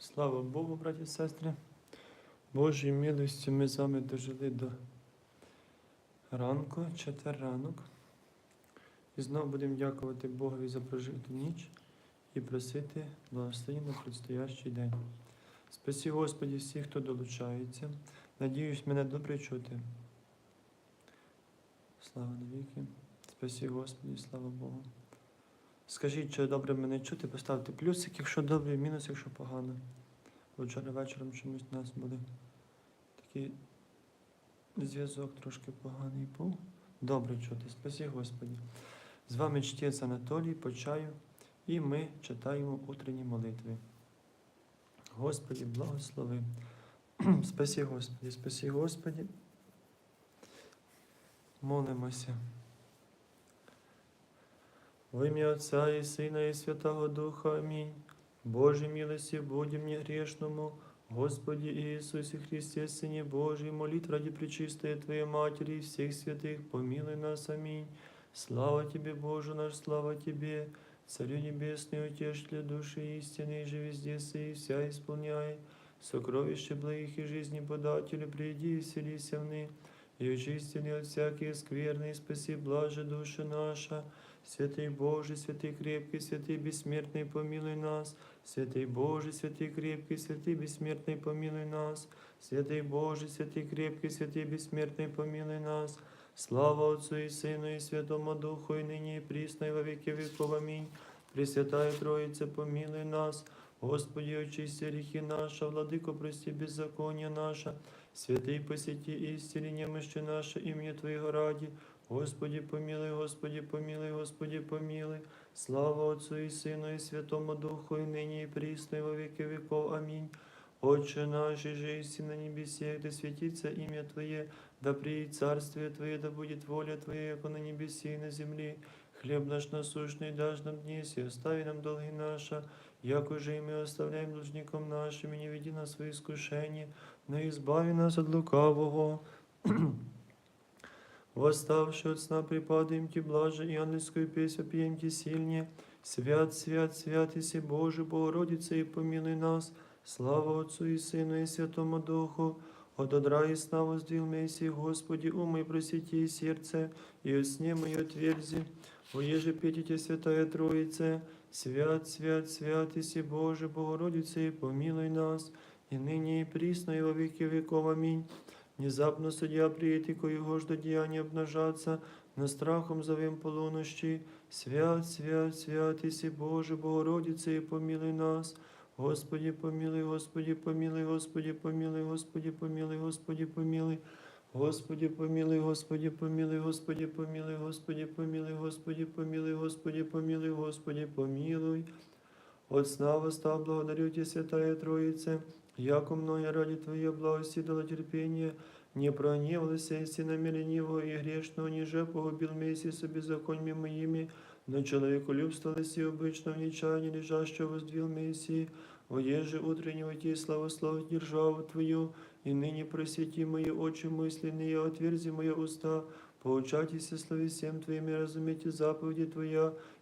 Слава Богу, браті і сестри. Божій милості ми з вами дожили до ранку, четвер ранок. І знову будемо дякувати Богові за прожиту ніч і просити благословення на предстоящий день. Спасі Господі всіх, хто долучається. Надіюсь, мене добре чути. Слава навіки. Спасі Господі, слава Богу. Скажіть, чи добре мене чути, поставте плюсик, якщо добре, мінус, якщо погано. Бо Вчора вечором чомусь у нас були такий зв'язок трошки поганий був. Добре чути, спасі Господі. З вами чтець Анатолій по чаю, і ми читаємо утренні молитви. Господі, благослови. Спасі Господі, спасі Господі. Молимося. Во ім'я Отця і Сина, і Святого Духа. Амінь. Боже милості, будь мені грешному, Господи Иисусе Христе, Сыне Божий, молит ради пречистой Твоей Матери и всех святых, помилуй нас, аминь. Слава Тебе, Боже наш, слава Тебе, Царю Небесный, утешитель души истины, же везде и вся исполняй, сокровище благих и жизни подателю, приди и вселися в ны, и очистины от всякие скверны, и спаси блаже душа наша, Святый Боже, святый крепкий, святый бессмертный, помилуй нас, Святый Боже, святый крепкий, святый бессмертный, помилуй нас. Святый Боже, святый крепкий, святый бессмертный, помилуй нас. Слава Отцу и Сыну и Святому Духу, и ныне и присно, и во веки веков. Аминь. Пресвятая Троица, помилуй нас. Господи, очисти грехи наши, Владыко, прости беззаконие наше. Святый посети истине немощи наше, имя Твоего ради. Господи, помилуй, Господи, помилуй, Господи, помилуй. Слава Отцу и Сыну и Святому Духу, и ныне и присно, и во веки веков. Аминь. Отче наш, и же и на небесе, да светится имя Твое, да приедет царствие Твое, да будет воля Твоя, как на небесе и на земле. Хлеб наш насущный дашь нам днесь, и остави нам долги наши, як уже и мы оставляем должникам нашим, и не веди нас в искушение, но избави нас от лукавого. Восставши от сна припадаем Ти блаже, и ангельскую песню пьем Ти сильнее. Свят, свят, свят, Иси Боже, Богородица, и помилуй нас. Слава Отцу и Сыну и Святому Духу. От одра и сна воздвил Месси, Господи, умой просвети и сердце, и от сне мое отверзи. Оеже петите, Святая Троице, свят, свят, свят, Иси Боже, Богородица, и помилуй нас, и ныне и присно, и во веки веков. Аминь. Внезапно судья приедет, и коего ждо деяния обнажаться, на страхом зовем полунощи. Свят, свят, свят, Иси Боже, Богородице, и помилуй нас. Господи, помилуй, Господи, помилуй, Господи, помилуй, Господи, помилуй, Господи, помилуй. Господи, помилуй, Господи, помилуй, Господи, помилуй, Господи, помилуй, Господи, помилуй, Господи, помилуй, Господи, помилуй. От сна восстав, благодарю Тебя, Святая Троица, яко мною ради Твоей благости дало терпение, не прогневалась истина ленивого и грешного, ниже погубил месяц беззаконьями моими, но человеку любствовалось и обычно в нечаянии лежащего воздвил Мессии, воеже утреннего Ти славословить державу Твою, и ныне просвети мои очи мысленные, отверзи мои уста, поучайтесь слове всем Твоим и разумейте заповеди Твоя,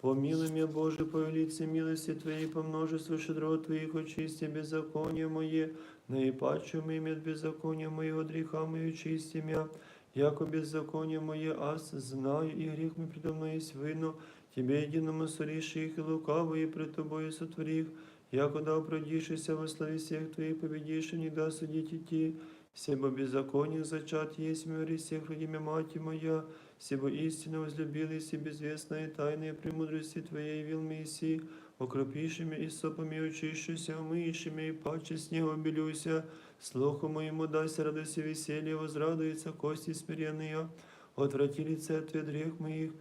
Помилуй меня, Боже, по велице милости Твоей, по множеству щедрот Твоих, очисти беззаконие мое, наипаче имя от беззакония моего, греха мою чисти мя, яко беззаконие мое, аз знаю, и грех мой предо мной есть вину, Тебе единому сореши их и лукавые пред Тобою сотворих, яко да оправдишься во славе всех Твоих, победишь, и не да судить идти, Себо беззаконных зачат есть в мире всех родимя мать моя, Себо истинно возлюбились и безвестные тайные премудрости Твоей явил Мессии, окропишими и сопами очищуся, умыющими и паче снега белюся, слуху моему дайся радость и веселье, возрадуется кости смиренные, отврати лице от грех моих,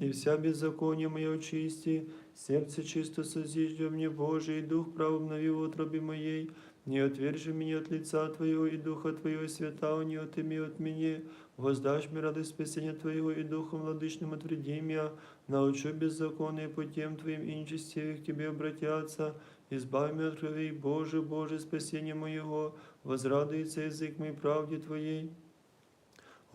и вся беззаконие мое очисти, сердце чисто созиждя мне, Боже, и дух прав обнови в утробе моей, Не отвержи меня от лица Твоего, и Духа Твоего свята не отыми от меня. Воздашь мне радость спасения Твоего, и Духом владычным отвреди меня. Научу беззаконные путем Твоим, и нечестивых к Тебе обратятся. Избавь меня от крови, Боже, Боже, спасение моего. Возрадуется язык мой правде Твоей.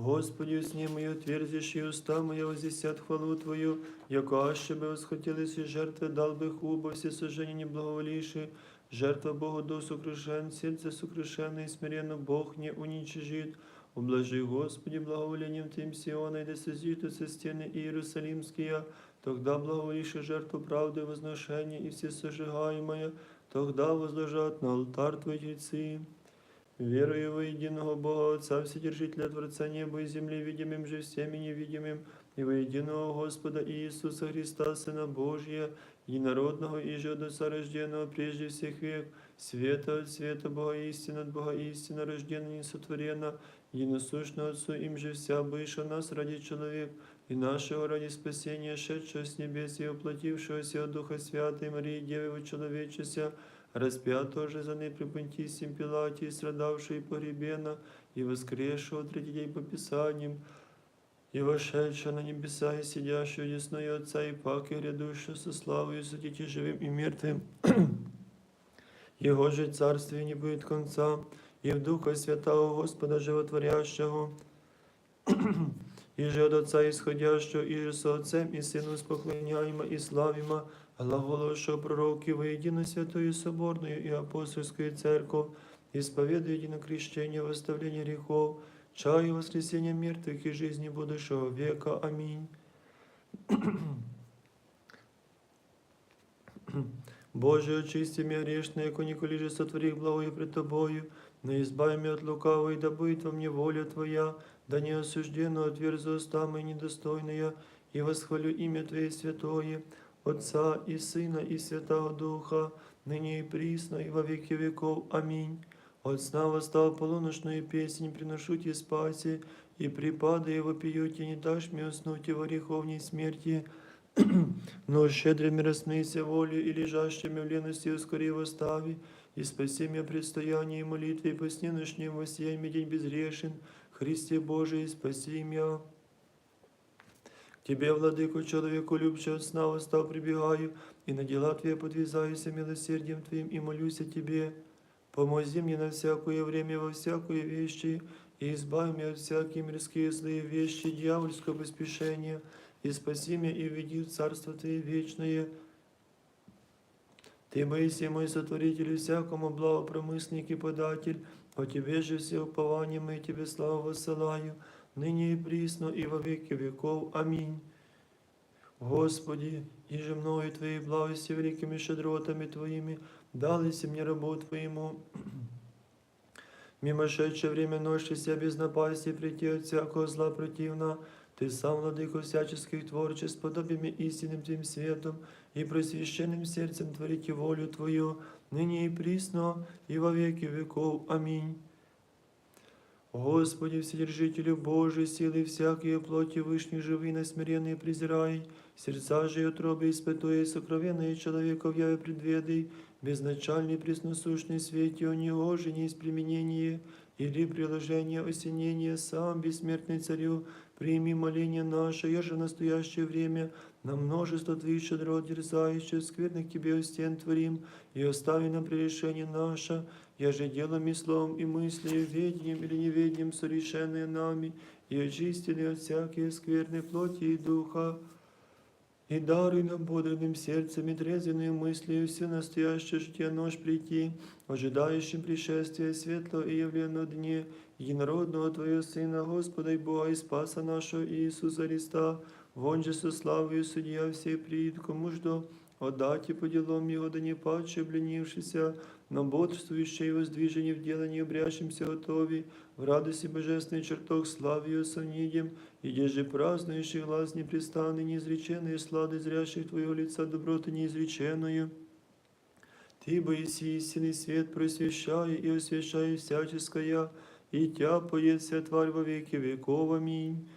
Господи, сні мої отверзишь, и уста моя возвестят хвалу Твою, яко аще бы восхотелись и жертвы, дал бы хубо, все сожжения не благоволивши, жертва Богу до сокрушен, сердце сокрушенное и смиренно Бог не уничижит. Ублажи, Господи, благоволением Твоим Сиона, и да созидутся стены Иерусалимские, тогда благоволишь жертву правды и возношения, и все сожигаемое, тогда возложат на алтарь Твой жрецы. Верую во единого Бога Отца, Вседержителя Творца неба и земли, видимым же всеми невидимым, и во единого Господа Иисуса Христа, Сына Божия, единородного и же от Отца рожденного прежде всех век, света от света Бога истина от Бога истина, рожденная несотворена, единосущно Отцу, им же вся быша нас ради человек, и нашего ради спасения, шедшего с небес и воплотившегося от Духа Святой Марии, Девы человечеся, распятого же за ней при Понтисием Пилате, и страдавшего и погребена, и воскресшего в третий день по Писаниям, и вошедшего на небеса, и сидящего десной Отца, и паки грядущего со славою судите живым и мертвым. Его же царствие не будет конца, и в Духа Святого Господа Животворящего, и же от Отца исходящего, и же со Отцем и Сыном споклоняемо и славимо, глаголовшего пророки воедино Святую Соборную и Апостольскую Церковь, исповедуя едино крещение, восставление грехов, чаю воскресения мертвых и жизни будущего века. Аминь. Боже, очисти меня грешное, яко николи же сотворих благое пред Тобою, но избави меня от лукавого, и да будет во мне воля Твоя, да не осужденно отверзу уста мои недостойные, и восхвалю имя Твое святое, Отца и Сына и Святого Духа, ныне и присно, и во веки веков. Аминь. От сна восстал полуночную песнь, приношу тебе спаси, и припадая вопиюте, не дашь мне уснуть и во греховней смерти, но щедрыми рассмейся волю и лежащими в лености ускори восстави, и спаси меня предстояние и молитве, и по сне ночнем воссияй мне день безгрешен, Христе Божий, спаси меня. К Тебе, владыку, человеку любче сна восстал прибегаю, и на дела Твои подвязаюся милосердием Твоим, и молюсь о Тебе. Помози мне на всякое время во всякое вещи, и избави меня от всякие мирские злые вещи, дьявольского поспешения, и спаси меня и введи в Царство Твое вечное. Ты, Моисей, мой сотворитель, и всякому благопромысник и податель, о Тебе же все упования мы Тебе славу воссылаю, ныне и присно, и во веки веков. Аминь. Господи, и же мною Твоей благости великими щедротами Твоими, дались мне рабу Твоему. Мимошедшее время ночи себя без напасти прийти от всякого зла противна, Ты сам, владыко всяческих творчеств, подобиями истинным Твоим светом и просвященным сердцем творите волю Твою, ныне и присно, и во веки веков. Аминь. Господи, Вседержителю Божий, силы всякие плоти вышних живы, насмиренные презирай, сердца же и утробы испытуя, и сокровенные человеков яве предведай, безначальный пресносущный свете, о него же не из применения или приложения осенения, сам бессмертный царю, прими моление наше, я же в настоящее время на множество Твоих щедрот дерзающих, скверных Тебе стен творим, и остави нам прегрешение наше, я же делом и словом и мыслью, ведением или неведением совершенные нами, и очистили от всякие скверной плоти и духа, и даруй нам бодрым сердцем и трезвенной мыслью все настоящее житие ночь прийти, ожидающим пришествия светлого и явленного дне, единородного Твоего Сына, Господа и Бога и Спаса нашего Иисуса Христа, вон же со славою судья всей приид, кому жду, отдать и по делам Его, да не падше обленившийся, но бодрствующий и воздвижение в делании обрящимся готови, в радости божественный чертог славию совнидем, и же празднующий глаз непрестанный, неизреченный, слады зрящих Твоего лица доброты неизреченную. Ты, Боиси, истинный свет, просвещай и освящай всяческое, и Тя поет вся тварь во веки веков. Аминь.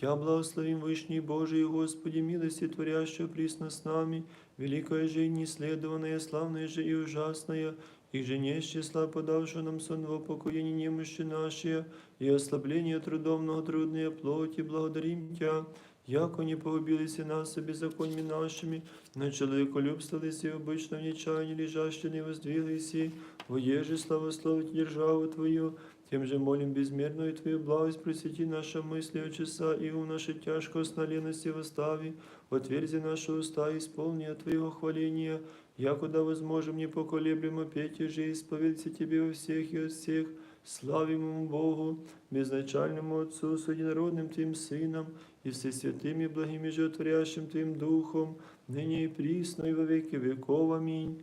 Тя благословим Вышний Божий, Господи, милости творящего присно с нами, великая же и неследованная, славная же и ужасная, их же не с числа подавшего нам сон в упокоение немощи наши, и ослабление трудом многотрудные плоти, благодарим Тя, яко не погубились и нас и беззаконьми нашими, но человеколюбствовались и обычно в нечаянии лежащие не воздвиглись, и воеже славословить державу Твою, тем же молим безмерную Твою благость, просвети наши мысли от часа, и ум наши тяжко сна лености восстави, отверзи наши уста, и исполни от Твоего хваления, якуда возможем непоколеблемо петь и же исповедься Тебе во всех и от всех, славимому Богу, безначальному Отцу, с единородным Твоим Сыном, и всесвятым и благим и животворящим Твоим Духом, ныне и присно, и во веки веков. Аминь.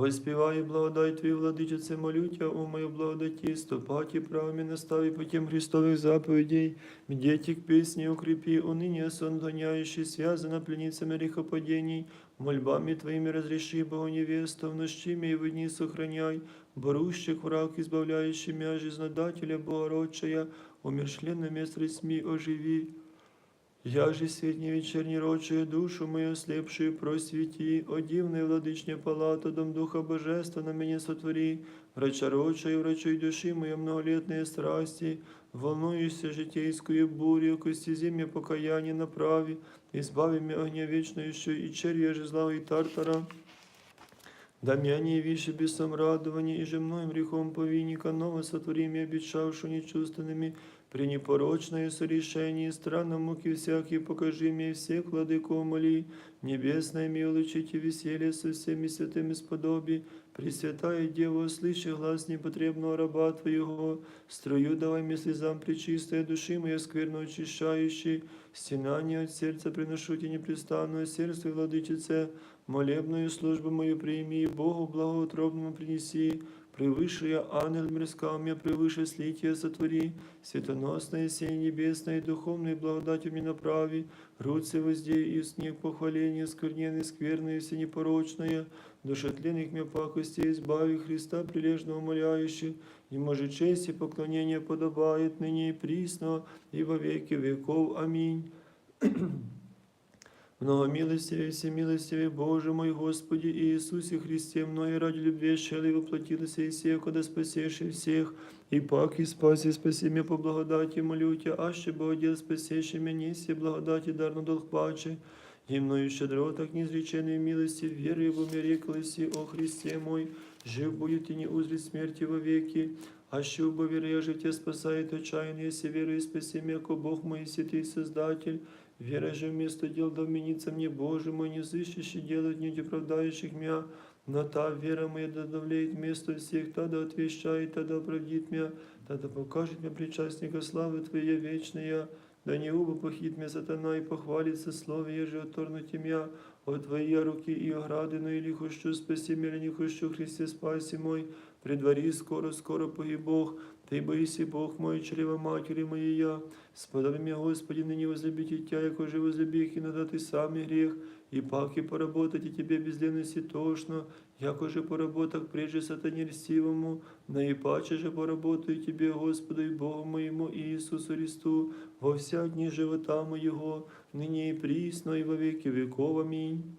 Воспіваю благодать Твій, владичице, молютя, о мою благодаті, стопаті правами настави путем Христових заповедей, медети к песне укрепи, уныне сон гоняющий, связано пленницами грехопадений, мольбами Твоими разреши, Богу невесту, в нощи и в дни сохраняй, борущих враг, избавляющий мя, жизнодателя Богородчая, умершленными средствами оживи. Я же светни вечерней рочую душу мою слепшую просвети, о дивной владычне палата, дом Духа Божества на меня сотвори, врача рочая, врачуй души моей многолетные страсти, волнуюся житейскую бурю, к стези мне покаяние направи, избави меня огня вечную и червя же зла и тартара. Да меня не вище бесом радования, и же мною грехом повинника ново сотвори мне обещавшу нечувственными, при непорочное сорешении странном муки всякие покажи мне всех владыков моли, небесное ми улучите веселье со всеми святыми сподоби, Пресвятая Дева, слыши глаз непотребного раба Твоего, строю давай мне слезам причистая души моя скверно очищающей, стенание от сердца приношу тебе непрестанное сердце, владычице, молебную службу мою прими, и Богу благоутробному принеси, превыше ангел мирскал мне, превыше слития сотвори, светоносное сей небесное и духовной благодатью мне направи, руцы воздей и снег похваления, скверненный, скверное, все непорочное, душетленных мне пакости избави Христа прилежно умоляющих, Ему же честь и поклонение подобает ныне и присно, и во веки веков. Аминь. Многомилостивый, всемилостивый Боже мой Господи Иисусе Христе, мною ради любви шелый воплотился и сех, когда спасешь всех, и пак и спаси, спаси меня по благодати, молю Тебя, аще Богодел спасешь меня, неси благодати дарно долг паче, и мною щедро, так неизреченной милости, верою в умере колеси, о Христе мой, жив будет и не узрит смерти во веки, аще убо веря житие спасает отчаяние, если верою спаси меня, ко Бог мой, святый Создатель, Вера же вместо дел да вменится мне, Боже мой, не взыщущий делать не оправдающих меня, но та вера моя да давлеет вместо всех, та да отвещает, та да оправдит меня, та да покажет мне причастника славы Твоей вечная, да не убо похит меня сатана и похвалится слове, еже отторнуть меня от Твоей руки и ограды, но или хочу спаси меня, не хочу, Христе, спаси мой, предвари скоро, скоро погиб Бог, Ты боися, Бог мой, чрева матери моей я, сподави меня, Господи, ныне возлюбите Тя, яко же возлюбих, и надо Ты сами грех, и паки поработать, и Тебе безденности тошно, яко же поработах прежде сатане льстивому, наипаче же поработаю Тебе, Господу и Богу моему Иисусу Христу, во вся дни живота моего, ныне и присно, и во веки веков. Аминь.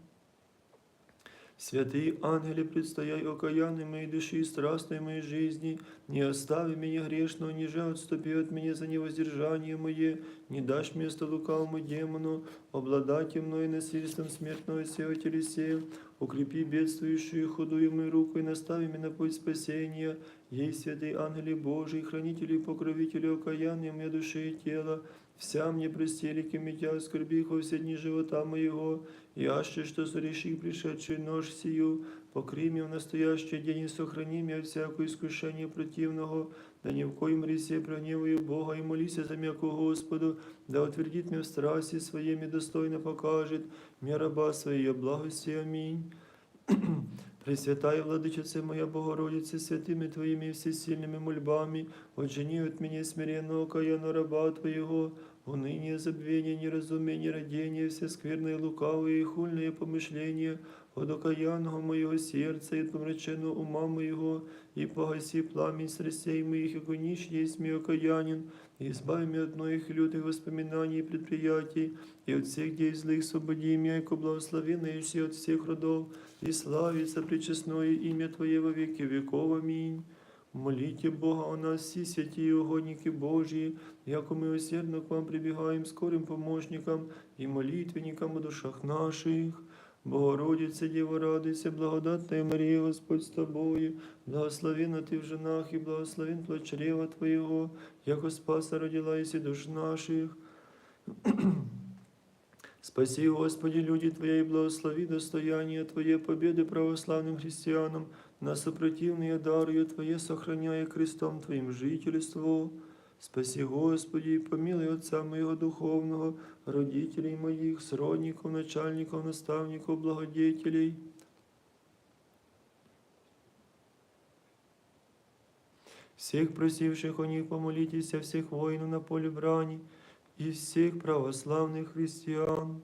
Святые ангели, предстояй окаянной моей души страстной моей жизни, не остави меня грешного, ниже отступи от меня за невоздержание мое, не дашь место лукавому демону, обладать мной насильством смертного сева телесе, укрепи бедствующую худую мою руку и настави меня на путь спасения, ей святые ангели Божии, хранители и покровители окаяния моей души и тела, вся мне прости реки митя, скорби во все дни живота моего, и аще что сореши пришедший нож сию, покри меня в настоящий день и сохрани меня от всякого искушения противного, да ни в коем ресе прогневаю Бога и молися за меня ко Господу, да утвердит меня в страсти своими достойно покажет, мне раба своей благости. Аминь. Пресвятая Владычице моя Богородице, святыми Твоими всесильными мольбами, отжени от меня смиренного каяна раба Твоего, уныние, забвение, неразумение, родение, все скверные, лукавые и хульные помышления, от окаянного моего сердца и от помраченного ума моего, и погаси пламень страстей моих, яко нищ есть мой окаянин, и избави меня от многих лютых воспоминаний и предприятий, и от всех дей злых свободи меня, яко благословенный и от всех родов, и славится причестное имя Твое во веки веков. Аминь. Молите Бога о нас, всі святі і угодники Божії, яко ми усердно к вам прибігаємо скорим помощникам і молитвенникам у душах наших. Богородице, Діво, радуйся, благодатная Марія, Господь з тобою, благословена ти в женах і благословен плод чрева яко спаса родила єси душ наших. Спаси, Господи, люди Твои, и благослови достояние Твое победы православным христианам, на сопротивные дарую Твое, сохраняя крестом Твоим жительство. Спаси, Господи, помилуй Отца моего духовного, родителей моих, сродников, начальников, наставников, благодетелей. Всех просивших о них помолитесь, всех воинов на поле брани, и всех православных христиан.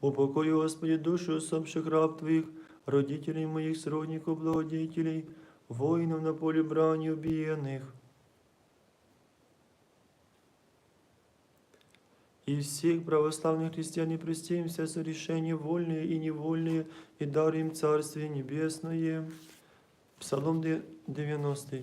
Упокой, Господи, души усопших раб Твоих, родителей моих, сродников, благодетелей, воинов на поле брани убиенных. И всех православных христиан и прости им все сорешения вольные и невольные, и дар им Царствие Небесное. Псалом де- 90.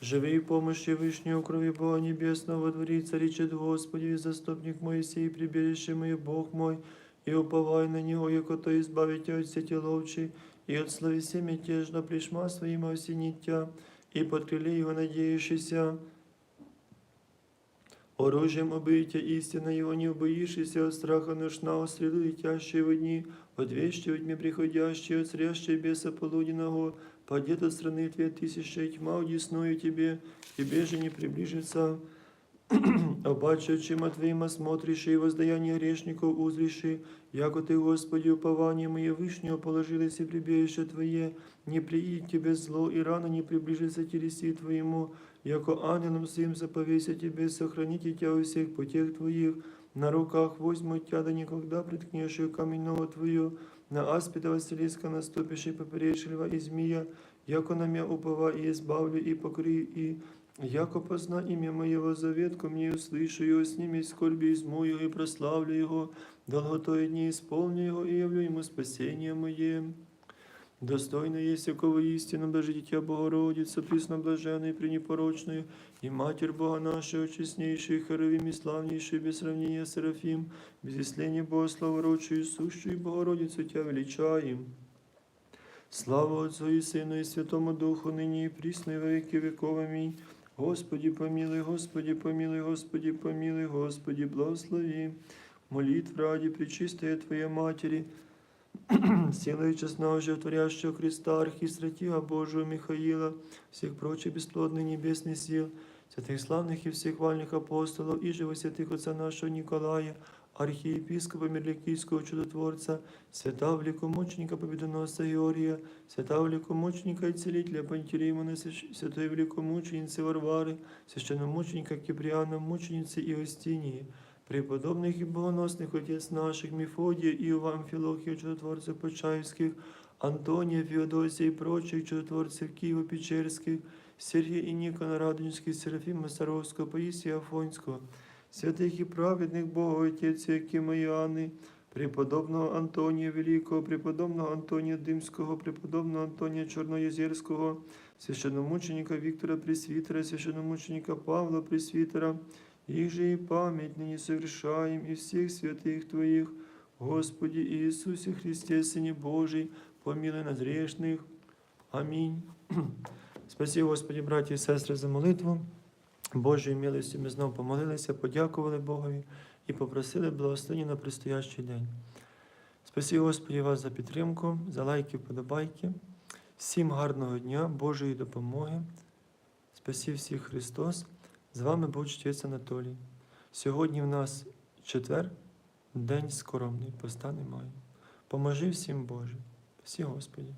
Живи в помощи Вышнего крови Бога Небесного, во дворе царичет Господи, заступник Моисей, прибежище мое, Бог мой, и уповай на Него, яко то избавить от сети ловчей, и от словеси мятежно пришма своим осенит тя, и под крыле Его надеющийся. Оружием обыйте истина Его, не убоишься от страха ношна, среду летящие в дни, отвещивать мне приходящие, от срящие беса полуденного, падет от страны твоей тысяча, и тьма удесную тебе, тебе же не приближится. Обаче очима Твоим осмотришь и воздаяние грешников узришь, яко Ты, Господи, упование мое вышнего положилось и прибежище Твое, не приидет Тебе зло, и рано не приближится телеси Твоему, яко ангелом своим заповеся Тебе, сохраните Тебя у всех путях Твоих, на руках возьмут Тебя, да никогда приткнешь ее каменного Твою, на аспида Василиска наступишь и поперечь льва и змея, яко на меня упова и избавлю и покри, и Яко позна имя моего заветку, мне услышу его, сними скорби из мою и прославлю его, долготой дни исполню его и явлю ему спасение мое. Достойно есть якого истину, даже дитя Богородица, пресноблаженной, пренепорочную, и Матерь Бога нашего, честнейшую, хоровим и славнейшую, без сравнения Серафим, без исления Бога, славородшую, сущую Богородицу Тебя величаем. Слава Отцу и Сыну и Святому Духу, ныне и присно и во веки веков. Аминь. Господи, помилуй, Господи, помилуй, Господи, помилуй, Господи, благослови. Молитв ради Пречистая Твоя Матери, силой честного животворящего Христа, архистратига Божию Михаила, всех прочих бесплодных небесных сил, святых славных и всех вальных апостолов, и живо святых Отца нашего Николая, архиепископа Мирликийского чудотворца, святого великомученика Победоносца Георгия, святого великомученика и целителя Пантелеймона, свящ- святой великомученицы Варвары, священномученика Киприана, мученицы Иостинии, преподобных и богоносных отец наших Мефодия, Иова, Амфилохия, чудотворцев Почаевских, Антония, Феодосия и прочих чудотворцев Киево-Печерских, Сергия и Никона Радонежских, Серафима Саровского, Паисия Афонского, святых и праведных Бога Отец Якима Иоанны, преподобного Антония Великого, преподобного Антония Дымского, преподобного Антония Чорноєзерського, священномученика Віктора Пресвітера, священномученика Павла Пресвітера, их же и память ныне совершаем, и всех святых Твоих, Господи Иисусе Христе, Сыне Божий, помилуй нас грешных. Аминь. Спасибо, Господи, браті і сестри, за молитву. Божою милостю ми знову помолилися, подякували Богові і попросили благословення на предстоящий день. Спасибо, Господі, вас за підтримку, за лайки, вподобайки. Всім гарного дня, Божої допомоги. Спасибо всіх Христос. З вами був чтець Анатолій. Сьогодні в нас четвер, день скоромний, поста немає. Поможи всім Боже. Всі Господі.